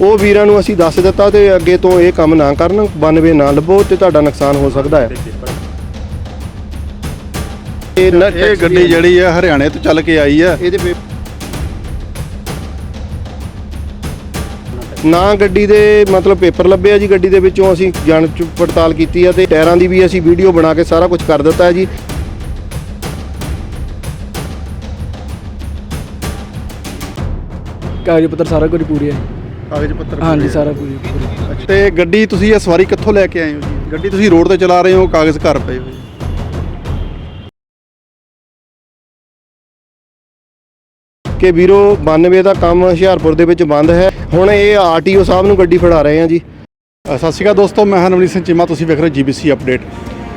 ਉਹ ਵੀਰਾਂ ਨੂੰ ਅਸੀਂ ਦੱਸ ਦਿੱਤਾ ਤੇ ਅੱਗੇ ਤੋਂ ਇਹ ਕੰਮ ਨਾ ਕਰਨ 92 ਨਾ ਲੱਭੋ ਤੇ ਤੁਹਾਡਾ ਨੁਕਸਾਨ ਹੋ ਸਕਦਾ ਹੈ। ਇਹ ਨ- ਇਹ ਗੱਡੀ ਜਿਹੜੀ ਹੈ ਹਰਿਆਣੇ ਤੋਂ ਚੱਲ ਕੇ ਆਈ ਇਹਦੇ ਪੇ ਨਾ ਗੱਡੀ ਦੇ ਮਤਲਬ ਪੇਪਰ ਲੱਭੇ ਆ ਜੀ ਗੱਡੀ ਦੇ ਵਿੱਚੋਂ ਅਸੀਂ ਜਾਂਚ ਪੜਤਾਲ ਕੀਤੀ ਆ ਤੇ ਟਾਇਰਾਂ ਦੀ ਵੀ ਅਸੀਂ ਵੀਡੀਓ ਬਣਾ ਕੇ ਸਾਰਾ ਕੁਝ ਕਰ ਦਿੱਤਾ ਹੈ ਜੀ। ਕਾਗਜ਼ ਪੱਤਰ ਸਾਰਾ ਕੁਝ ਪੂਰੀ ਹੈ। ਕਾਗਜ਼ ਪੱਤਰ ਹਾਂਜੀ ਪੂਰੇ। ਸਾਰਾ ਪੂਰੀ। ਪੂਰੀ ਤੇ ਗੱਡੀ ਤੁਸੀਂ ਇਹ ਸਵਾਰੀ ਕਿੱਥੋਂ ਲੈ ਕੇ ਆਏ ਹੋ ਜੀ? ਗੱਡੀ ਤੁਸੀਂ ਰੋਡ ਤੇ ਚਲਾ ਰਹੇ ਹੋ ਕਾਗਜ਼ ਘਰ ਪਏ ਹੋਏ? ਕਿ ਵੀਰੋ 92 ਦਾ ਕੰਮ ਹੁਸ਼ਿਆਰਪੁਰ ਦੇ ਵਿੱਚ ਬੰਦ ਹੈ। ਹੁਣ ਇਹ ਆਰਟੀਓ ਸਾਹਿਬ ਨੂੰ ਗੱਡੀ ਫੜਾ ਰਹੇ ਆ ਜੀ। ਅ, ਸਤਿ ਸ਼੍ਰੀ ਅਕਾਲ ਦੋਸਤੋ ਮੈਂ ਹਾਂ ਨਵਨੀਤ ਸਿੰਘ ਚੀਮਾ ਤੁਸੀਂ ਵੇਖ ਰਹੇ ਹੋ ਜੀਬੀਸੀ ਅਪਡੇਟ।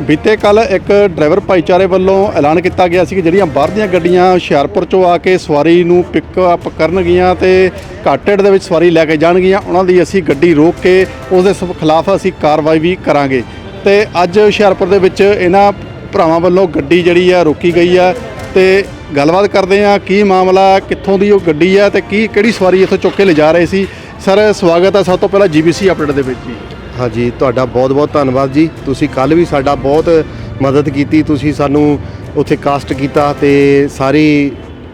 ਬੀਤੇ ਕੱਲ ਇੱਕ ਡਰਾਈਵਰ ਭਾਈਚਾਰੇ ਵੱਲੋਂ ਐਲਾਨ ਕੀਤਾ ਗਿਆ ਸੀ ਕਿ ਜਿਹੜੀਆਂ ਬਾਹਰ ਦੀਆਂ ਗੱਡੀਆਂ ਹੁਸ਼ਿਆਰਪੁਰ ਚੋਂ ਆ ਕੇ ਸਵਾਰੀ ਨੂੰ ਪਿਕ ਅਪ ਕਰਨਗੀਆਂ ਤੇ ਘਾਟੇੜ ਦੇ ਵਿੱਚ ਸਵਾਰੀ ਲੈ ਕੇ ਜਾਣਗੀਆਂ, ਉਹਨਾਂ ਦੀ ਅਸੀਂ ਗੱਡੀ ਰੋਕ ਕੇ ਉਸ ਦੇ ਖਿਲਾਫ ਅਸੀਂ ਕਾਰਵਾਈ ਵੀ ਕਰਾਂਗੇ। ਤੇ ਅੱਜ ਹੁਸ਼ਿਆਰਪੁਰ ਦੇ ਵਿੱਚ ਇਹਨਾਂ ਭਰਾਵਾਂ ਵੱਲੋਂ ਗੱਡੀ ਜਿਹੜੀ ਆ ਰੋਕੀ ਗਈ ਆ ਤੇ ਗੱਲਬਾਤ ਕਰਦੇ ਆ ਕੀ ਮਾਮਲਾ, ਕਿੱਥੋਂ ਦੀ ਉਹ ਗੱਡੀ ਆ ਤੇ ਕੀ, ਕਿਹੜੀ ਸਵਾਰੀ ਇੱਥੋਂ ਚੁੱਕ ਕੇ ਲਿਜਾ ਰਹੇ ਸੀ। ਸਰ, ਸਵਾਗਤ ਹੈ ਸਭ ਤੋਂ ਪਹਿਲਾਂ ਜੀਬੀਸੀ ਅਪਡੇਟ ਦੇ ਵਿੱਚ ਜੀ ਹਾਂਜੀ, ਤੁਹਾਡਾ ਬਹੁਤ-ਬਹੁਤ ਧੰਨਵਾਦ ਜੀ। ਤੁਸੀਂ ਕੱਲ ਵੀ ਸਾਡਾ ਬਹੁਤ ਮਦਦ ਕੀਤੀ, ਤੁਸੀਂ ਸਾਨੂੰ ਉੱਥੇ ਕਾਸਟ ਕੀਤਾ ਤੇ ਸਾਰੀ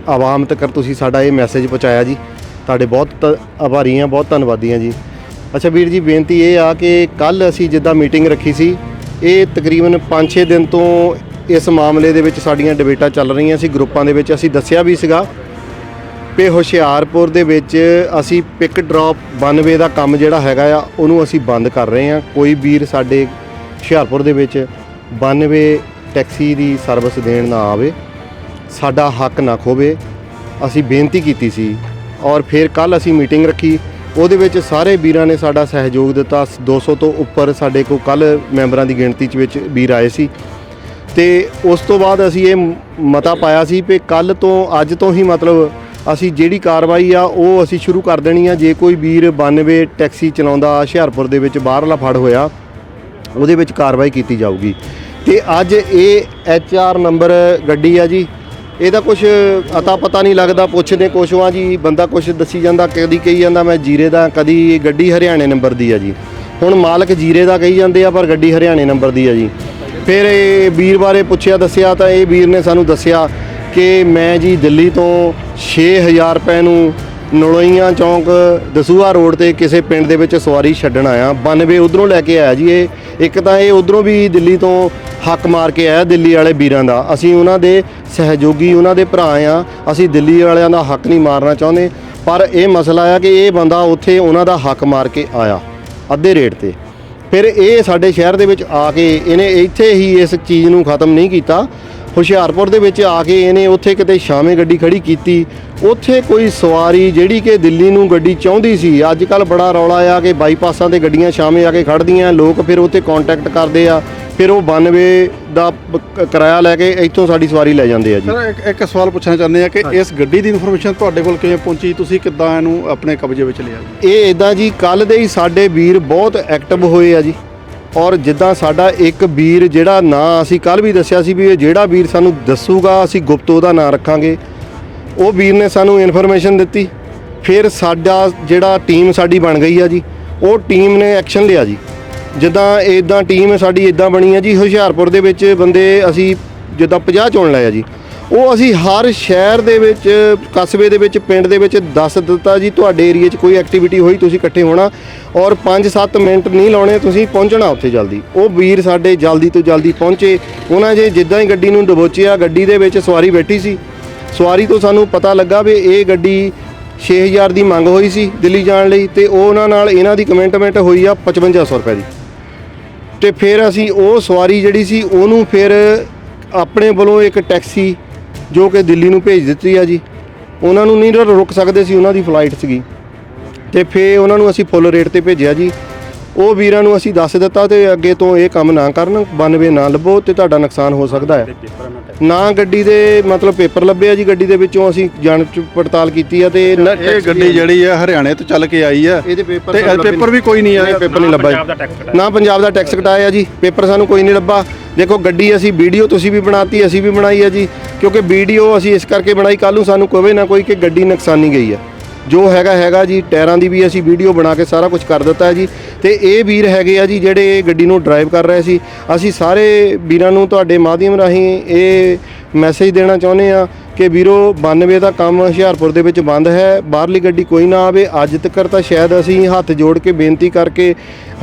ਆਵਾਮ ਤੱਕ ਤੁਸੀਂ ਸਾਡਾ ਇਹ ਮੈਸੇਜ ਪਹੁੰਚਾਇਆ ਜੀ। ਤੁਹਾਡੇ ਬਹੁਤ ਧ- ਆਭਾਰੀ ਹਾਂ ਬਹੁਤ ਧੰਨਵਾਦੀ ਹਾਂ ਜੀ। ਅੱਛਾ ਵੀਰ ਜੀ, ਬੇਨਤੀ ਇਹ ਆ ਕਿ ਕੱਲ ਅਸੀਂ ਜਿੱਦਾਂ ਮੀਟਿੰਗ ਰੱਖੀ ਸੀ, ਇਹ ਤਕਰੀਬਨ 5-6 ਦਿਨ ਤੋਂ ਇਸ ਮਾਮਲੇ ਦੇ ਵਿੱਚ ਸਾਡੀਆਂ ਡਿਬੇਟਾਂ ਚੱਲ ਰਹੀਆਂ ਸੀ, ਗਰੁੱਪਾਂ ਦੇ ਵਿੱਚ। ਅਸੀਂ ਦੱਸਿਆ ਵੀ ਸੀਗਾ ਵੀ ਹੁਸ਼ਿਆਰਪੁਰ ਦੇ ਵਿੱਚ ਅਸੀਂ ਪਿਕ ਡ੍ਰੌਪ 92 ਦਾ ਕੰਮ ਜਿਹੜਾ ਹੈਗਾ ਆ, ਉਹਨੂੰ ਅਸੀਂ ਬੰਦ ਕਰ ਰਹੇ ਹਾਂ। ਕੋਈ ਵੀਰ ਸਾਡੇ ਹੁਸ਼ਿਆਰਪੁਰ ਦੇ ਵਿੱਚ 92 ਟੈਕਸੀ ਦੀ ਸਰਵਿਸ ਦੇਣ ਨਾ ਆਵੇ, ਸਾਡਾ ਹੱਕ ਨਾ ਖੋਵੇ। ਅਸੀਂ ਬੇਨਤੀ ਕੀਤੀ ਸੀ ਔਰ ਫਿਰ ਕੱਲ ਅਸੀਂ ਮੀਟਿੰਗ ਰੱਖੀ। ਉਹਦੇ ਵਿੱਚ ਸਾਰੇ ਵੀਰਾਂ ਨੇ ਸਾਡਾ ਸਹਿਯੋਗ ਦਿੱਤਾ। 200 ਤੋਂ ਉੱਪਰ ਸਾਡੇ ਕੋਲ ਕੱਲ ਮੈਂਬਰਾਂ ਦੀ ਗਿਣਤੀ ਚ ਵਿੱਚ ਵੀਰ ਆਏ ਸੀ। ਤੇ ਉਸ ਤੋਂ ਬਾਅਦ ਅਸੀਂ ਇਹ ਮਤਾ ਪਾਇਆ ਸੀ ਕਿ ਕੱਲ ਤੋਂ ਅੱਜ ਤੋਂ ਹੀ ਮਤਲਬ ਅਸੀਂ ਜਿਹੜੀ ਕਾਰਵਾਈ ਆ, ਉਹ ਅਸੀਂ ਸ਼ੁਰੂ ਕਰ ਦੇਣੀ ਆ। ਜੇ ਕੋਈ ਵੀਰ 92 ਟੈਕਸੀ ਚਲਾਉਂਦਾ ਹੁਸ਼ਿਆਰਪੁਰ ਦੇ ਵਿੱਚ ਬਾਹਰਲਾ ਫੜ ਹੋਇਆ, ਉਹਦੇ ਵਿੱਚ ਕਾਰਵਾਈ ਕੀਤੀ ਜਾਊਗੀ। ਤੇ ਅੱਜ ਇਹ ਐਚ ਆਰ ਨੰਬਰ ਗੱਡੀ ਆ ਜੀ ਇਹਦਾ ਕੁਝ ਅਤਾ ਪਤਾ ਨਹੀਂ ਲੱਗਦਾ, ਪੁੱਛਦੇ ਕੁਛ ਆ ਜੀ, ਬੰਦਾ ਕੁਝ ਦੱਸੀ ਜਾਂਦਾ, ਕਦੀ ਕਹੀ ਜਾਂਦਾ, ਮੈਂ ਜੀਰੇ ਦਾ, ਕਦੀ ਗੱਡੀ ਹਰਿਆਣੇ ਨੰਬਰ ਦੀ ਆ ਜੀ। ਹੁਣ ਮਾਲਕ ਜੀਰੇ ਦਾ ਕਹੀ ਜਾਂਦੇ ਆ, ਪਰ ਗੱਡੀ ਹਰਿਆਣੇ ਨੰਬਰ ਦੀ ਆ ਜੀ। ਫਿਰ ਇਹ ਵੀਰ ਬਾਰੇ ਪੁੱਛਿਆ, ਦੱਸਿਆ ਤਾਂ ਇਹ ਵੀਰ ਨੇ ਸਾਨੂੰ ਦੱਸਿਆ ਕਿ ਮੈਂ ਜੀ ਦਿੱਲੀ ਤੋਂ 6000 ਰੁਪਏ ਨੂੰ ਨਲੋਈਆਂ ਚੌਂਕ ਦਸੂਹਾ ਰੋਡ ਤੇ ਕਿਸੇ ਪਿੰਡ ਦੇ ਵਿੱਚ ਸਵਾਰੀ ਛੱਡਣ ਆਇਆ। 92 ਉਧਰੋਂ ਲੈ ਕੇ ਆਇਆ ਜੀ ਇਹ। ਇੱਕ ਤਾਂ ਇਹ ਉਧਰੋਂ ਵੀ ਦਿੱਲੀ ਤੋਂ ਹੱਕ ਮਾਰ ਕੇ ਆਇਆ ਦਿੱਲੀ ਵਾਲੇ ਵੀਰਾਂ ਦਾ। ਅਸੀਂ ਉਹਨਾਂ ਦੇ ਸਹਿਯੋਗੀ, ਉਹਨਾਂ ਦੇ ਭਰਾ ਆ। ਅਸੀਂ ਦਿੱਲੀ ਵਾਲਿਆਂ ਦਾ ਹੱਕ ਨਹੀਂ ਮਾਰਨਾ ਚਾਹੁੰਦੇ। ਪਰ ਇਹ ਮਸਲਾ ਆ ਕਿ ਇਹ ਬੰਦਾ ਉੱਥੇ ਉਹਨਾਂ ਦਾ ਹੱਕ ਮਾਰ ਕੇ ਆਇਆ, ਅੱਧੇ ਰੇਟ ਤੇ। ਫਿਰ ਇਹ ਸਾਡੇ ਸ਼ਹਿਰ ਦੇ ਵਿੱਚ ਆ ਕੇ ਇਹਨੇ ਇੱਥੇ ਹੀ ਇਸ ਚੀਜ਼ ਨੂੰ ਖਤਮ ਨਹੀਂ ਕੀਤਾ। ਹੁਸ਼ਿਆਰਪੁਰ ਦੇ ਵਿੱਚ ਆ ਕੇ ਇਹਨੇ ਉੱਥੇ ਕਿਤੇ ਸ਼ਾਮੇ ਗੱਡੀ ਖੜੀ ਕੀਤੀ। ਉੱਥੇ ਕੋਈ ਸਵਾਰੀ ਜਿਹੜੀ ਕਿ ਦਿੱਲੀ ਨੂੰ ਗੱਡੀ ਚਾਹੁੰਦੀ ਸੀ। ਅੱਜ ਕੱਲ ਬੜਾ ਰੌਲਾ ਆ ਕਿ ਬਾਈਪਾਸਾਂ ਤੇ ਗੱਡੀਆਂ ਸ਼ਾਮੇ ਆ ਕੇ ਖੜਦੀਆਂ ਲੋਕ ਫਿਰ ਉੱਥੇ ਕੰਟੈਕਟ ਕਰਦੇ ਆ। ਫਿਰ ਉਹ 92 ਦਾ ਕਿਰਾਇਆ ਲੈ ਕੇ ਇੱਥੋਂ ਸਾਡੀ ਸਵਾਰੀ ਲੈ ਜਾਂਦੇ ਆ ਜੀ। ਸਰ ਇੱਕ ਇੱਕ ਸਵਾਲ ਪੁੱਛਣਾ ਚਾਹੁੰਦੇ ਆ ਕਿ ਇਸ ਗੱਡੀ ਦੀ ਇਨਫੋਰਮੇਸ਼ਨ ਤੁਹਾਡੇ ਕੋਲ ਕਿਵੇਂ ਪਹੁੰਚੀ? ਤੁਸੀਂ ਕਿੱਦਾਂ ਇਹਨੂੰ ਆਪਣੇ ਕਬਜ਼ੇ ਵਿੱਚ ਲਿਆ ਇਹ ਇਦਾਂ ਜੀ ਕੱਲ ਦੇ ਹੀ ਸਾਡੇ ਵੀਰ ਬਹੁਤ ਐਕਟਿਵ ਹੋਏ ਆ ਜੀ। ਔਰ ਜਿੱਦਾਂ ਸਾਡਾ ਇੱਕ ਵੀਰ ਜਿਹੜਾ ਨਾਂ ਅਸੀਂ ਕੱਲ ਵੀ ਦੱਸਿਆ ਸੀ ਵੀ ਇਹ ਜਿਹੜਾ ਵੀਰ ਸਾਨੂੰ ਦੱਸੂਗਾ, ਅਸੀਂ ਗੁਪਤ ਉਹਦਾ ਨਾਂ ਰੱਖਾਂਗੇ। ਉਹ ਵੀਰ ਨੇ ਸਾਨੂੰ ਇਨਫੋਰਮੇਸ਼ਨ ਦਿੱਤੀ। ਫਿਰ ਸਾਡਾ ਜਿਹੜਾ ਟੀਮ ਸਾਡੀ ਬਣ ਗਈ ਆ ਜੀ, ਉਹ ਟੀਮ ਨੇ ਐਕਸ਼ਨ ਲਿਆ ਜੀ। ਜਿੱਦਾਂ ਇਦਾਂ ਟੀਮ ਸਾਡੀ ਇਦਾਂ ਬਣੀ ਆ ਜੀ, ਹੁਸ਼ਿਆਰਪੁਰ ਦੇ ਵਿੱਚ ਬੰਦੇ ਅਸੀਂ ਜਿੱਦਾਂ 50 ਚੁਣ ਲਏ ਆ ਜੀ। ਉਹ ਅਸੀਂ ਹਰ ਸ਼ਹਿਰ ਦੇ ਵਿੱਚ, ਕਸਬੇ ਦੇ ਵਿੱਚ, ਪਿੰਡ ਦੇ ਵਿੱਚ ਦੱਸ ਦਿੱਤਾ ਜੀ, ਤੁਹਾਡੇ ਏਰੀਆ 'ਚ ਕੋਈ ਐਕਟੀਵਿਟੀ ਹੋਈ, ਤੁਸੀਂ ਇਕੱਠੇ ਹੋਣਾ ਔਰ 5-7 ਮਿੰਟ ਨਹੀਂ ਲਾਉਣੇ, ਤੁਸੀਂ ਪਹੁੰਚਣਾ ਉੱਥੇ ਜਲਦੀ। ਉਹ ਵੀਰ ਸਾਡੇ ਜਲਦੀ ਤੋਂ ਜਲਦੀ ਪਹੁੰਚੇ। ਉਹਨਾਂ ਜੇ ਜਿੱਦਾਂ ਹੀ ਗੱਡੀ ਨੂੰ ਦਬੋਚਿਆ, ਗੱਡੀ ਦੇ ਵਿੱਚ ਸਵਾਰੀ ਬੈਠੀ ਸੀ। ਸਵਾਰੀ ਤੋਂ ਸਾਨੂੰ ਪਤਾ ਲੱਗਾ ਵੀ ਇਹ ਗੱਡੀ 6000 ਦੀ ਮੰਗ ਹੋਈ ਸੀ ਦਿੱਲੀ ਜਾਣ ਲਈ ਤੇ ਉਹ ਉਹਨਾਂ ਨਾਲ ਇਹਨਾਂ ਦੀ ਕਮਿਟਮੈਂਟ ਹੋਈ ਆ 5500 ਰੁਪਏ ਦੀ। ਤੇ ਫਿਰ ਅਸੀਂ ਉਹ ਸਵਾਰੀ ਜਿਹੜੀ ਸੀ, ਉਹਨੂੰ ਫਿਰ ਆਪਣੇ ਵੱਲੋਂ ਇੱਕ ਟੈਕਸੀ ਜੋ ਕਿ ਦਿੱਲੀ ਨੂੰ ਭੇਜ ਦਿੱਤੀ ਆ ਜੀ। ਉਹਨਾਂ ਨੂੰ ਨਹੀਂ ਰੁਕ ਸਕਦੇ ਸੀ, ਉਹਨਾਂ ਦੀ ਫਲਾਈਟ ਸੀਗੀ। ਤੇ ਫਿਰ ਉਹਨਾਂ ਨੂੰ ਅਸੀਂ ਫੁੱਲ ਰੇਟ ਤੇ ਭੇਜਿਆ ਜੀ। ਉਹ ਵੀਰਾਂ ਨੂੰ ਅਸੀਂ ਦੱਸ ਦਿੱਤਾ ਤੇ ਅੱਗੇ ਤੋਂ ਇਹ ਕੰਮ ਨਾ ਕਰਨ 92 ਨਾ ਲੱਭੋ ਤੇ ਤੁਹਾਡਾ ਨੁਕਸਾਨ ਹੋ ਸਕਦਾ ਹੈ। ਨਾ ਗੱਡੀ ਦੇ ਮਤਲਬ ਪੇਪਰ ਲੱਭੇ ਆ ਜੀ ਗੱਡੀ ਦੇ ਵਿੱਚੋਂ ਅਸੀਂ ਜਾਂਚ ਪੜਤਾਲ ਕੀਤੀ ਆ ਤੇ ਨ- ਇਹ ਗੱਡੀ ਜਿਹੜੀ ਹੈ ਹਰਿਆਣੇ ਤੋਂ ਚੱਲ ਕੇ ਆਈ ਇਹਦੇ ਪੇਪਰ ਤੇ ਸਾਨੂੰ ਪੇਪਰ ਵੀ ਕੋਈ ਨਹੀਂ ਆਇਆ। ਪੇਪਰ ਨਹੀਂ ਲੱਭਾ ਜੀ। ਨਾ ਪੰਜਾਬ ਦਾ ਟੈਕਸ ਕਟਾਇਆ ਜੀ। ਪੇਪਰ ਸਾਨੂੰ ਕੋਈ ਨਹੀਂ ਲੱਭਾ। ਦੇਖੋ ਗੱਡੀ ਅਸੀਂ ਵੀਡੀਓ ਤੁਸੀਂ ਵੀ ਬਣਾਤੀ ਅਸੀਂ ਵੀ ਬਣਾਈ ਹੈ ਜੀ। ਕਿਉਂਕਿ ਵੀਡੀਓ ਅਸੀਂ ਇਸ ਕਰਕੇ ਬਣਾਈ ਕੱਲ ਨੂੰ ਸਾਨੂੰ ਕੋਈ ਨਾ ਕੋਈ ਕਿ ਗੱਡੀ ਨੁਕਸਾਨੀ ਗਈ ਹੈ ਜੋ ਹੈਗਾ ਹੈਗਾ ਜੀ, ਟਾਇਰਾਂ ਦੀ ਵੀ ਅਸੀਂ ਵੀਡੀਓ ਬਣਾ ਕੇ ਸਾਰਾ ਕੁਝ ਕਰ ਦਿੱਤਾ ਹੈ ਜੀ। ਤੇ ਇਹ ਵੀਰ ਹੈਗੇ ਆ ਜੀ, ਜਿਹੜੇ ਇਹ ਗੱਡੀ ਨੂੰ ਡਰਾਈਵ ਕਰ ਰਹੇ ਸੀ। ਅਸੀਂ ਸਾਰੇ ਵੀਰਾਂ ਨੂੰ ਤੁਹਾਡੇ ਮਾਧਿਅਮ ਰਾਹੀਂ ਇਹ ਮੈਸੇਜ ਦੇਣਾ ਚਾਹੁੰਦੇ ਆ ਕਿ ਵੀਰੋ 92 ਦਾ ਕੰਮ ਹੁਸ਼ਿਆਰਪੁਰ ਦੇ ਵਿੱਚ ਬੰਦ ਹੈ, ਬਾਹਰਲੀ ਗੱਡੀ ਕੋਈ ਨਾ ਆਵੇ। ਅੱਜ ਤੱਕ ਤਾਂ ਸ਼ਾਇਦ ਅਸੀਂ ਹੱਥ ਜੋੜ ਕੇ ਬੇਨਤੀ ਕਰਕੇ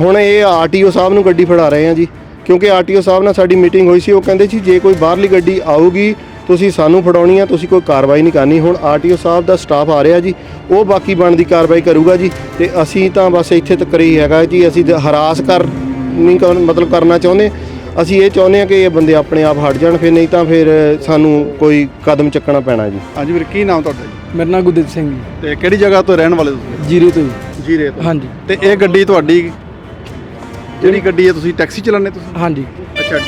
ਹੁਣ ਇਹ ਆਰਟੀਓ ਸਾਹਿਬ ਨੂੰ ਗੱਡੀ ਫੜਾ ਰਹੇ ਆ ਜੀ। ਕਿਉਂਕਿ ਆਰਟੀਓ ਸਾਹਿਬ ਨਾਲ ਸਾਡੀ ਮੀਟਿੰਗ ਹੋਈ ਸੀ, ਉਹ ਕਹਿੰਦੇ ਸੀ, ਜੇ ਕੋਈ ਬਾਹਰਲੀ ਗੱਡੀ ਆਊਗੀ ਤੁਸੀਂ ਸਾਨੂੰ ਫੜਾਉਣੀ ਆ ਤੁਸੀਂ ਕੋਈ ਕਾਰਵਾਈ ਨਹੀਂ ਕਰਨੀ। ਹੁਣ ਆਰਟੀਓ ਸਾਹਿਬ ਦਾ ਸਟਾਫ ਆ ਰਿਹਾ ਜੀ ਉਹ ਬਾਕੀ ਬਣਦੀ ਕਾਰਵਾਈ ਕਰੂਗਾ ਜੀ। ਤੇ ਅਸੀਂ ਤਾਂ ਬਸ ਇੱਥੇ ਤੱਕ ਹੀ ਹੈਗਾ ਜੀ ਅਸੀਂ ਹਰਾਸ ਕਰ ਨਹੀਂ ਮਤਲਬ ਕਰਨਾ ਚਾਹੁੰਦੇ। ਅਸੀਂ ਇਹ ਚਾਹੁੰਦੇ ਆ ਕਿ ਇਹ ਬੰਦੇ ਆਪਣੇ ਆਪ ਹਟ ਜਾਣ ਫਿਰ ਨਹੀਂ ਤਾਂ ਫਿਰ ਸਾਨੂੰ ਕੋਈ ਕਦਮ ਚੱਕਣਾ ਪੈਣਾ ਜੀ। ਹਾਂਜੀ ਵੀਰ ਕੀ ਨਾਮ ਤੁਹਾਡਾ ਜੀ? ਮੇਰਾ ਨਾਮ ਗੁਰਦੀਪ ਸਿੰਘ ਜੀ। ਤੇ ਕਿਹੜੀ ਜਗ੍ਹਾ ਤੋਂ ਰਹਿਣ ਵਾਲੇ ਤੁਸੀਂ? ਜੀਰੇ ਤੋਂ ਜੀ। ਜੀਰੇ ਤੋਂ। ਹਾਂਜੀ। ਤੇ ਇਹ ਗੱਡੀ ਤੁਹਾਡੀ ਜਿਹੜੀ ਗੱਡੀ ਹੈ ਤੁਸੀਂ ਟੈਕਸੀ ਚਲਾਉਂਦੇ ਤੁਸੀਂ? ਹਾਂਜੀ। ਅੱਛਾ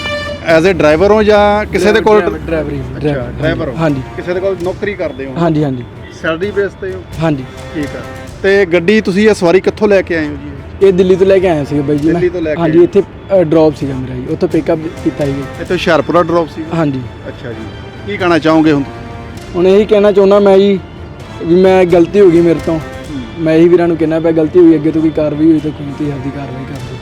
ਐਜ਼ ਅ ਡਰਾਈਵਰ ਹੋ ਜਾਂ ਕਿਸੇ ਦੇ ਕੋਲ ਡਰਾਈਵਰ ਅੱਛਾ ਡਰਾਈਵਰ ਹੋ। ਹਾਂਜੀ। ਕਿਸੇ ਦੇ ਕੋਲ ਨੌਕਰੀ ਕਰਦੇ ਹੋ। ਹਾਂਜੀ ਹਾਂਜੀ। ਸੈਲਰੀ ਬੇਸ ਤੇ ਹੋ? ਹਾਂਜੀ। ਠੀਕ ਹੈ ਤੇ ਗੱਡੀ ਤੁਸੀਂ ਇਹ ਸਵਾਰੀ ਕਿੱਥੋਂ ਲੈ ਕੇ ਆਏ ਹੋ ਜੀ? ਇਹ ਦਿੱਲੀ ਤੋਂ ਲੈ ਕੇ ਆਇਆ ਸੀ ਬਾਈ ਜੀ ਮੈਂ। ਦਿੱਲੀ ਤੋਂ ਲੈ ਕੇ ਹਾਂਜੀ। ਇੱਥੇ ਡ੍ਰੌਪ ਸੀਗਾ ਮੇਰਾ ਜੀ। ਉੱਥੋਂ ਪਿਕਅਪ ਕੀਤਾ ਜੀ। ਇੱਥੇ ਹੁਸ਼ਿਆਰਪੁਰਾ ਡ੍ਰੌਪ ਸੀ ਹਾਂਜੀ। ਅੱਛਾ ਜੀ। ਕੀ ਕਹਿਣਾ ਚਾਹੋਗੇ ਹੁਣ? ਹੁਣ ਇਹੀ ਕਹਿਣਾ ਚਾਹੁੰਦਾ ਮੈਂ ਜੀ ਵੀ ਮੈਂ ਗਲਤੀ ਹੋ ਗਈ ਮੇਰੇ ਤੋਂ। ਮੈਂ ਇਹੀ ਵੀਰਾਂ ਨੂੰ ਕਹਿਣਾ ਪਿਆ ਗਲਤੀ ਹੋਈ ਅੱਗੇ ਤੋਂ ਕੋਈ ਕਾਰਵਾਈ ਹੋਈ ਤਾਂ ਕੋਈ ਤੇ ਆਪਦੀ ਕਾਰਵਾਈ ਕਰ ਦਿਓ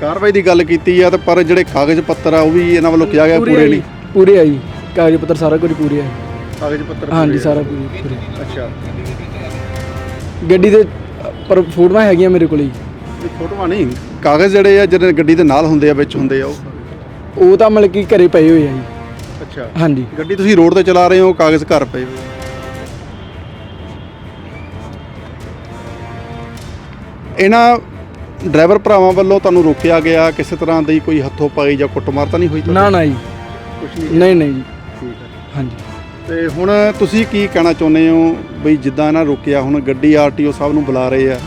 ਕਾਰਵਾਈ ਦੀ ਗੱਲ ਕੀਤੀ ਆ ਤੇ ਪਰ ਜਿਹੜੇ ਕਾਗਜ਼ ਪੱਤਰ ਆ ਉਹ ਵੀ ਇਹਨਾਂ ਵੱਲੋਂ ਕਿਹਾ ਗਿਆ ਪੂਰੇ ਨਹੀਂ? ਪੂਰੇ ਆ ਜੀ। ਕਾਗਜ਼ ਪੱਤਰ ਸਾਰਾ ਕੁਝ ਪੂਰੇ ਆ। ਕਾਗਜ਼ ਪੱਤਰ ਹਾਂਜੀ ਸਾਰਾ ਪੂਰੇ। ਅੱਛਾ। ਗੱਡੀ ਦੇ ਪਰ ਫੋਟੋਆਂ ਹੈਗੀਆਂ ਮੇਰੇ ਕੋਲ ਜੀ। ਇਹ ਫੋਟੋਆਂ ਨਹੀਂ? ਕਾਗਜ਼ ਜਿਹੜੇ ਆ ਜਿਹੜੇ ਗੱਡੀ ਦੇ ਨਾਲ ਹੁੰਦੇ ਆ ਵਿੱਚ ਹੁੰਦੇ ਆ ਉਹ? ਉਹ ਤਾਂ ਮਤਲਬ ਕਿ ਘਰੇ ਪਏ ਹੋਏ ਆ ਜੀ। ਅੱਛਾ। ਹਾਂਜੀ। ਗੱਡੀ ਤੁਸੀਂ ਰੋਡ ਤੇ ਚਲਾ ਰਹੇ ਹੋ ਕਾਗਜ਼ ਘਰ ਪਏ ਹੋਏ? ਆ। ਇਹਨਾਂ ਡਰਾਈਵਰ ਭਰਾਵਾਂ ਵੱਲੋਂ ਤੁਹਾਨੂੰ ਰੋਕਿਆ ਗਿਆ ਕਿਸੇ ਤਰ੍ਹਾਂ ਦੀ ਕੋਈ ਹੱਥੋਂ ਪਾਈ ਜਾਂ ਕੁੱਟਮਾਰ ਤਾਂ ਨਹੀਂ ਹੋਈ ਨਾ ਨਾ ਜੀ। ਕੁਝ ਨਹੀਂ ਨਹੀਂ ਨਹੀਂ ਜੀ। ਠੀਕ ਹੈ। ਹਾਂਜੀ। ਤੇ ਹੁਣ ਤੁਸੀਂ ਕੀ ਕਹਿਣਾ ਚਾਹੁੰਦੇ ਹੋ ਬਈ ਜਿੱਦਾਂ ਇਹਨਾਂ ਰੋਕਿਆ ਹੁਣ ਗੱਡੀ ਆਰਟੀਓ ਸਾਹਿਬ ਨੂੰ ਬੁਲਾ ਰਹੇ ਆ।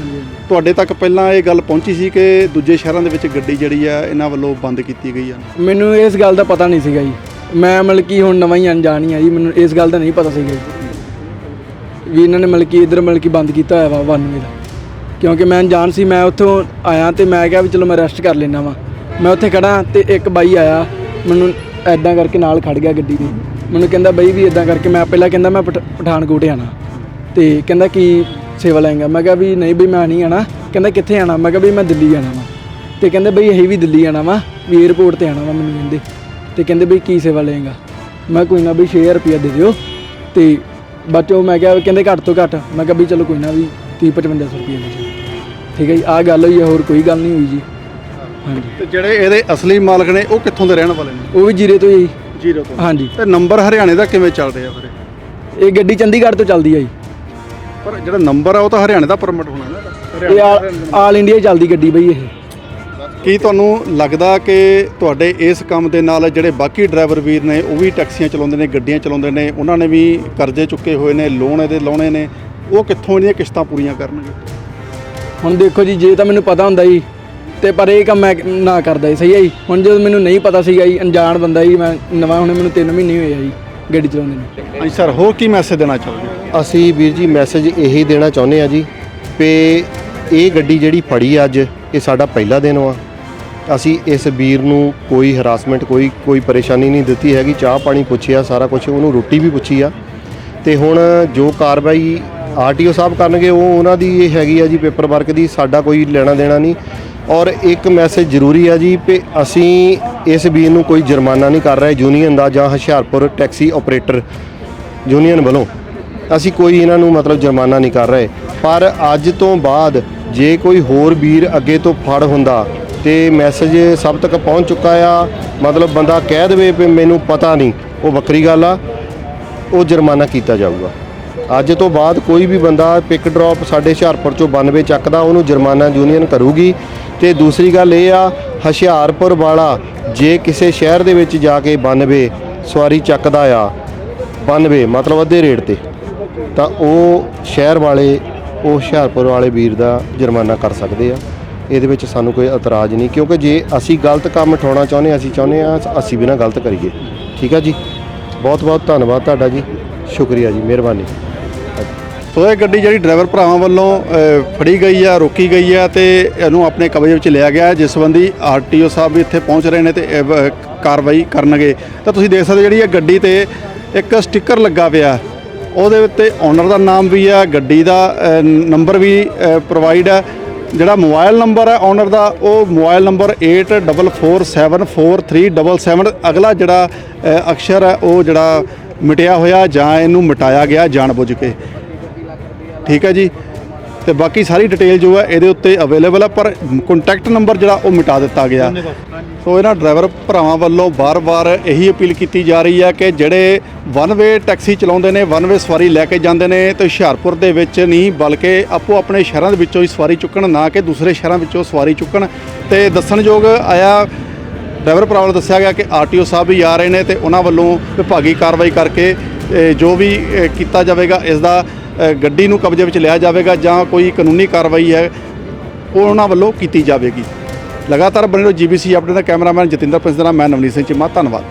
ਤੁਹਾਡੇ ਤੱਕ ਪਹਿਲਾਂ ਇਹ ਗੱਲ ਪਹੁੰਚੀ ਸੀ ਕਿ ਦੂਜੇ ਸ਼ਹਿਰਾਂ ਦੇ ਵਿੱਚ ਗੱਡੀ ਜਿਹੜੀ ਆ ਇਹਨਾਂ ਵੱਲੋਂ ਬੰਦ ਕੀਤੀ ਗਈ ਆ? ਮੈਨੂੰ ਇਸ ਗੱਲ ਦਾ ਪਤਾ ਨਹੀਂ ਸੀਗਾ ਜੀ। ਮੈਂ ਮਤਲਬ ਕਿ ਹੁਣ ਨਵਾਂ ਹੀ ਅਣਜਾਣ ਆ ਜੀ ਮੈਨੂੰ ਇਸ ਗੱਲ ਦਾ ਨਹੀਂ ਪਤਾ ਸੀਗਾ ਜੀ। ਵੀ ਇਹਨਾਂ ਨੇ ਮਤਲਬ ਕਿ ਇਧਰ ਮਤਲਬ ਕਿ ਬੰਦ ਕੀਤਾ ਹੋਇਆ ਵਾ 92 ਦਾ। ਕਿਉਂਕਿ ਮੈਂ ਅਣਜਾਣ ਸੀ, ਮੈਂ ਉੱਥੋਂ ਆਇਆ ਤੇ ਮੈਂ ਕਿਹਾ ਵੀ ਚਲੋ ਮੈਂ ਰੈਸਟ ਕਰ ਲੈਣਾ ਵਾਂ। ਮੈਂ ਉੱਥੇ ਖੜਾ ਤੇ ਇੱਕ ਬਾਈ ਆਇਆ, ਮੈਨੂੰ ਐਦਾਂ ਕਰਕੇ ਨਾਲ ਖੜ ਗਿਆ ਗੱਡੀ ਦੇ। ਮੈਨੂੰ ਕਹਿੰਦਾ, ਬਾਈ ਵੀ ਇਦਾਂ ਕਰਕੇ ਮੈਂ ਪਹਿਲਾਂ ਕਹਿੰਦਾ ਮੈਂ ਪਠ- ਪਠਾਨਕੋਟ ਆਣਾ। ਤੇ ਕਹਿੰਦਾ, ਕੀ ਸੇਵਾ ਲੈਂਗਾ? ਮੈਂ ਕਿਹਾ, ਵੀ ਨਹੀਂ ਬਈ ਮੈਂ ਨਹੀਂ ਆਣਾ। ਕਹਿੰਦਾ, ਕਿੱਥੇ ਆਣਾ? ਮੈਂ ਕਿਹਾ ਵੀ ਮੈਂ ਦਿੱਲੀ ਆਣਾ ਵਾ। ਤੇ ਕਹਿੰਦੇ, ਬਈ ਅਸੀਂ ਵੀ ਦਿੱਲੀ ਆਣਾ ਵਾ, ਵੀ 에어ਪੋਰਟ ਤੇ ਆਣਾ ਵਾ ਮੈਨੂੰ ਕਹਿੰਦੇ। ਤੇ ਕਹਿੰਦੇ, ਬਈ ਕੀ ਸੇਵਾ ਲਏਗਾ? ਮੈਂ ਕੋਈ ਨਾ ਬਈ 6000 ਰੁਪਇਆ ਦੇ ਦਿਓ। ਤੇ ਬੱਚੋ ਮੈਂ ਕਿਹਾ, ਕਹਿੰਦੇ, ਘੱਟ ਤੋਂ ਘੱਟ। ਮੈਂ ਕਿਹਾ ਵੀ ਚਲੋ ਕੋਈ ਨਾ ਵੀ 30 5500 ਰੁਪਇਆ ਦੇ ਦਿਓ ਠੀਕ ਹੈ ਜੀ ਆਹ ਗੱਲ ਹੋਈ ਹੈ ਹੋਰ ਕੋਈ ਗੱਲ ਨਹੀਂ ਹੋਈ ਜੀ। ਹਾਂਜੀ। ਤੇ ਜਿਹੜੇ ਇਹਦੇ ਅਸਲੀ ਮਾਲਕ ਨੇ ਉਹ ਕਿੱਥੋਂ ਦੇ ਰਹਿਣ ਵਾਲੇ ਨੇ? ਉਹ ਵੀ ਜੀਰੇ ਤੋਂ ਹੀ ਜੀਰੋ ਤੋਂ। ਹਾਂਜੀ। ਤੇ ਨੰਬਰ ਹਰਿਆਣੇ ਦਾ ਕਿਵੇਂ ਚੱਲ ਰਿਹਾ ਫਿਰ ਇਹ? ਗੱਡੀ ਚੰਡੀਗੜ੍ਹ ਤੋਂ ਚੱਲਦੀ ਹੈ ਜੀ। ਪਰ ਜਿਹੜਾ ਨੰਬਰ ਆ ਉਹ ਤਾਂ ਹਰਿਆਣੇ ਦਾ ਪਰਮਿਟ ਹੋਣਾ ਨਾ। ਇਹ ਆਲ- ਆਲ ਇੰਡੀਆ ਚੱਲਦੀ ਗੱਡੀ ਬਈ ਇਹ। ਕੀ ਤੁਹਾਨੂੰ ਲੱਗਦਾ ਕਿ ਤੁਹਾਡੇ ਇਸ ਕੰਮ ਦੇ ਨਾਲ ਜਿਹੜੇ ਬਾਕੀ ਡਰਾਈਵਰ ਵੀਰ ਨੇ ਉਹ ਵੀ ਟੈਕਸੀਆਂ ਚਲਾਉਂਦੇ ਨੇ ਗੱਡੀਆਂ ਚਲਾਉਂਦੇ ਨੇ ਉਹਨਾਂ ਨੇ ਵੀ ਕਰਜ਼ੇ ਚੁੱਕੇ ਹੋਏ ਨੇ ਲੋਨ ਇਹਦੇ ਲਾਉਣੇ ਨੇ? ਉਹ ਕਿੱਥੋਂ ਇਹਦੀਆਂ ਕਿਸ਼ਤਾਂ ਪੂਰੀਆਂ ਕਰਨਗੇ? ਹੁਣ ਦੇਖੋ ਜੀ ਜੇ ਤਾਂ ਮੈਨੂੰ ਪਤਾ ਹੁੰਦਾ ਜੀ ਤੇ ਪਰ ਇਹ ਕੰਮ ਮੈਂ ਨਾ ਕਰਦਾ ਜੀ ਸਹੀ ਹੈ ਜੀ? ਹੁਣ ਜਦੋਂ ਮੈਨੂੰ ਨਹੀਂ ਪਤਾ ਸੀਗਾ ਜੀ ਅਣਜਾਣ ਬੰਦਾ ਜੀ ਮੈਂ ਨਵਾਂ ਹੁਣੇ ਮੈਨੂੰ 3 ਮਹੀਨੇ ਹੋਏ ਆ ਜੀ ਗੱਡੀ ਚਲਾਉਂਦੇ ਨੂੰ। ਹਾਂਜੀ ਸਰ ਹੋਰ ਕੀ ਮੈਸੇਜ ਦੇਣਾ ਚਾਹੋਗੇ? ਅਸੀਂ ਵੀਰ ਜੀ ਮੈਸੇਜ ਇਹੀ ਦੇਣਾ ਚਾਹੁੰਦੇ ਆ ਜੀ ਕਿ ਇਹ ਗੱਡੀ ਜਿਹੜੀ ਫੜੀ ਅੱਜ ਇਹ ਸਾਡਾ ਪਹਿਲਾ ਦਿਨ ਵਾ। ਅਸੀਂ ਇਸ ਵੀਰ ਨੂੰ ਕੋਈ ਹਰਾਸਮੈਂਟ ਕੋਈ ਕੋਈ ਪਰੇਸ਼ਾਨੀ ਨਹੀਂ ਦਿੱਤੀ ਹੈਗੀ ਚਾਹ ਪਾਣੀ ਪੁੱਛਿਆ ਸਾਰਾ ਕੁਝ ਉਹਨੂੰ ਰੋਟੀ ਵੀ ਪੁੱਛੀ ਆ। ਤੇ ਹੁਣ ਜੋ ਕਾਰਵਾਈ ਆਰਟੀਓ ਸਾਹਿਬ ਕਰਨਗੇ, ਉਹ ਉਹਨਾਂ ਦੀ ਇਹ ਹੈਗੀ ਆ ਜੀ ਪੇਪਰ ਵਰਕ ਦੀ, ਸਾਡਾ ਕੋਈ ਲੈਣਾ ਦੇਣਾ ਨਹੀਂ। ਔਰ ਇੱਕ ਮੈਸੇਜ ਜ਼ਰੂਰੀ ਆ ਜੀ ਕਿ ਅਸੀਂ ਇਸ ਵੀਰ ਨੂੰ ਕੋਈ ਜੁਰਮਾਨਾ ਨਹੀਂ ਕਰ ਰਹੇ, ਯੂਨੀਅਨ ਦਾ ਜਾਂ ਹੁਸ਼ਿਆਰਪੁਰ ਟੈਕਸੀ ਆਪਰੇਟਰ ਯੂਨੀਅਨ ਵੱਲੋਂ। ਅਸੀਂ ਕੋਈ ਇਹਨਾਂ ਨੂੰ ਮਤਲਬ ਜੁਰਮਾਨਾ ਨਹੀਂ ਕਰ ਰਹੇ। ਪਰ ਅੱਜ ਤੋਂ ਬਾਅਦ ਜੇ ਕੋਈ ਹੋਰ ਵੀਰ ਅੱਗੇ ਤੋਂ ਫੜ ਹੁੰਦਾ ਤੇ ਮੈਸੇਜ ਸਭ ਤੱਕ ਪਹੁੰਚ ਚੁੱਕਾ ਆ, ਮਤਲਬ ਬੰਦਾ ਕਹਿ ਦੇਵੇ ਵੀ ਮੈਨੂੰ ਪਤਾ ਨਹੀਂ, ਉਹ ਵੱਖਰੀ ਗੱਲ ਆ, ਉਹ ਜੁਰਮਾਨਾ ਕੀਤਾ ਜਾਊਗਾ। ਅੱਜ ਤੋਂ ਬਾਅਦ ਕੋਈ ਵੀ ਬੰਦਾ ਪਿਕ ਡ੍ਰੌਪ ਸਾਡੇ ਹੁਸ਼ਿਆਰਪੁਰ ਚੋਂ 92 ਚੱਕਦਾ, ਉਹਨੂੰ ਜੁਰਮਾਨਾ ਯੂਨੀਅਨ ਕਰੂਗੀ। ਤੇ ਦੂਸਰੀ ਗੱਲ ਇਹ ਆ, ਹੁਸ਼ਿਆਰਪੁਰ ਵਾਲਾ ਜੇ ਕਿਸੇ ਸ਼ਹਿਰ ਦੇ ਵਿੱਚ ਜਾ ਕੇ 92 ਸਵਾਰੀ ਚੱਕਦਾ ਆ 92 ਮਤਲਬ ਅੱਧੇ ਰੇਟ ਤੇ, ਤਾਂ ਉਹ ਸ਼ਹਿਰ ਵਾਲੇ, ਉਹ ਹੁਸ਼ਿਆਰਪੁਰ ਵਾਲੇ ਵੀਰ ਦਾ ਜੁਰਮਾਨਾ ਕਰ ਸਕਦੇ ਆ। ਇਹਦੇ ਵਿੱਚ ਸਾਨੂੰ ਕੋਈ ਇਤਰਾਜ਼ ਨਹੀਂ, ਕਿਉਂਕਿ ਜੇ ਅਸੀਂ ਗਲਤ ਕੰਮ ਉਠਾਉਣਾ ਚਾਹੁੰਦੇ ਅਸੀਂ ਚਾਹੁੰਦੇ ਆ ਅਸੀਂ ਵੀ ਨਾ ਗਲਤ ਕਰੀਏ। ਠੀਕ ਆ ਜੀ? ਬਹੁਤ ਬਹੁਤ ਧੰਨਵਾਦ ਤੁਹਾਡਾ ਜੀ। ਸ਼ੁਕਰੀਆ ਜੀ, ਮਿਹਰਬਾਨੀ। ਸੋ ਇਹ ਗੱਡੀ ਜਿਹੜੀ ਡਰਾਈਵਰ ਭਰਾਵਾਂ ਵੱਲੋਂ ਫੜੀ ਗਈ ਆ, ਰੋਕੀ ਗਈ ਆ ਤੇ ਇਹਨੂੰ ਆਪਣੇ ਕਬਜ਼ੇ ਵਿੱਚ ਲਿਆ ਗਿਆ ਜਿਸ ਸੰਬੰਧੀ ਆਰਟੀਓ ਸਾਹਿਬ ਵੀ ਇੱਥੇ ਪਹੁੰਚ ਰਹੇ ਨੇ ਤੇ ਇਹ ਕਾਰਵਾਈ ਕਰਨਗੇ। ਤਾਂ ਤੁਸੀਂ ਦੇਖ ਸਕਦੇ ਹੋ ਜਿਹੜੀ ਇਹ ਗੱਡੀ ਤੇ ਇੱਕ ਸਟicker ਲੱਗਾ ਪਿਆ। ਉਹਦੇ ਉੱਤੇ ਓਨਰ ਦਾ ਨਾਮ ਵੀ ਹੈ ਗੱਡੀ ਦਾ ਨੰਬਰ ਵੀ ਪ੍ਰੋਵਾਈਡ ਹੈ ਜਿਹੜਾ ਮੋਬਾਈਲ ਨੰਬਰ ਹੈ ਓਨਰ ਦਾ, ਉਹ ਮੋਬਾਈਲ ਨੰਬਰ 84474377 ਅਗਲਾ ਜਿਹੜਾ ਅਕਸ਼ਰ ਹੈ ਉਹ ਜਿਹੜਾ ਮਿਟਿਆ ਹੋਇਆ ਜਾਂ ਇਹਨੂੰ ਮਿਟਾਇਆ ਗਿਆ ਜਾਣਬੁੱਝ ਕੇ। ਠੀਕ ਹੈ ਜੀ। ਤੇ ਬਾਕੀ ਸਾਰੀ ਡਿਟੇਲ ਜੋ ਹੈ ਇਹਦੇ ਉੱਤੇ ਅਵੇਲੇਬਲ ਹੈ ਪਰ ਕੰਟੈਕਟ ਨੰਬਰ ਜਿਹੜਾ ਉਹ ਮਿਟਾ ਦਿੱਤਾ ਗਿਆ। ਸੋ ਇਹਨਾਂ ਡਰਾਈਵਰ ਭਰਾਵਾਂ ਵੱਲੋਂ ਬਾਰ-ਬਾਰ ਇਹੀ ਅਪੀਲ ਕੀਤੀ ਜਾ ਰਹੀ ਹੈ ਕਿ ਜਿਹੜੇ ਵਨ ਵੇ ਟੈਕਸੀ ਚਲਾਉਂਦੇ ਨੇ ਵਨ ਵੇ ਸਵਾਰੀ ਲੈ ਕੇ ਜਾਂਦੇ ਨੇ ਤੇ ਹੁਸ਼ਿਆਰਪੁਰ ਦੇ ਵਿੱਚ ਨਹੀਂ ਬਲਕਿ ਆਪੋ ਆਪਣੇ ਸ਼ਹਿਰਾਂ ਦੇ ਵਿੱਚੋਂ ਹੀ ਸਵਾਰੀ ਚੁੱਕਣ ਨਾ ਕਿ ਦੂਸਰੇ ਸ਼ਹਿਰਾਂ ਵਿੱਚੋਂ ਸਵਾਰੀ ਚੁੱਕਣ। ਤੇ ਦੱਸਣਯੋਗ ਆਇਆ ਡਰਾਈਵਰ ਭਰਾ ਵੱਲੋਂ ਦੱਸਿਆ ਗਿਆ ਕਿ ਆਰਟੀਓ ਸਾਹਿਬ ਵੀ ਆ ਰਹੇ ਨੇ ਤੇ ਉਹਨਾਂ ਵੱਲੋਂ ਵਿਭਾਗੀ ਕਾਰਵਾਈ ਕਰਕੇ ਜੋ ਵੀ ਕੀਤਾ ਜਾਵੇਗਾ ਇਸ ਦਾ ਗੱਡੀ ਨੂੰ ਕਬਜ਼ੇ ਵਿੱਚ ਲਿਆ ਜਾਵੇਗਾ ਜਾਂ ਕੋਈ ਕਾਨੂੰਨੀ ਕਾਰਵਾਈ ਹੈ, ਉਹ ਉਹਨਾਂ ਵੱਲੋਂ ਕੀਤੀ ਜਾਵੇਗੀ। ਲਗਾਤਾਰ ਬਣੇ ਰਹੋ ਜੀਬੀਸੀ ਅਪਡੇਟ ਦਾ ਕੈਮਰਾਮੈਨ ਜਤਿੰਦਰ ਪ੍ਰਿੰਸ ਦਾ ਨਾਮ ਮੈਂ ਨਵਨੀਤ ਸਿੰਘ ਚੀਮਾ, ਧੰਨਵਾਦ।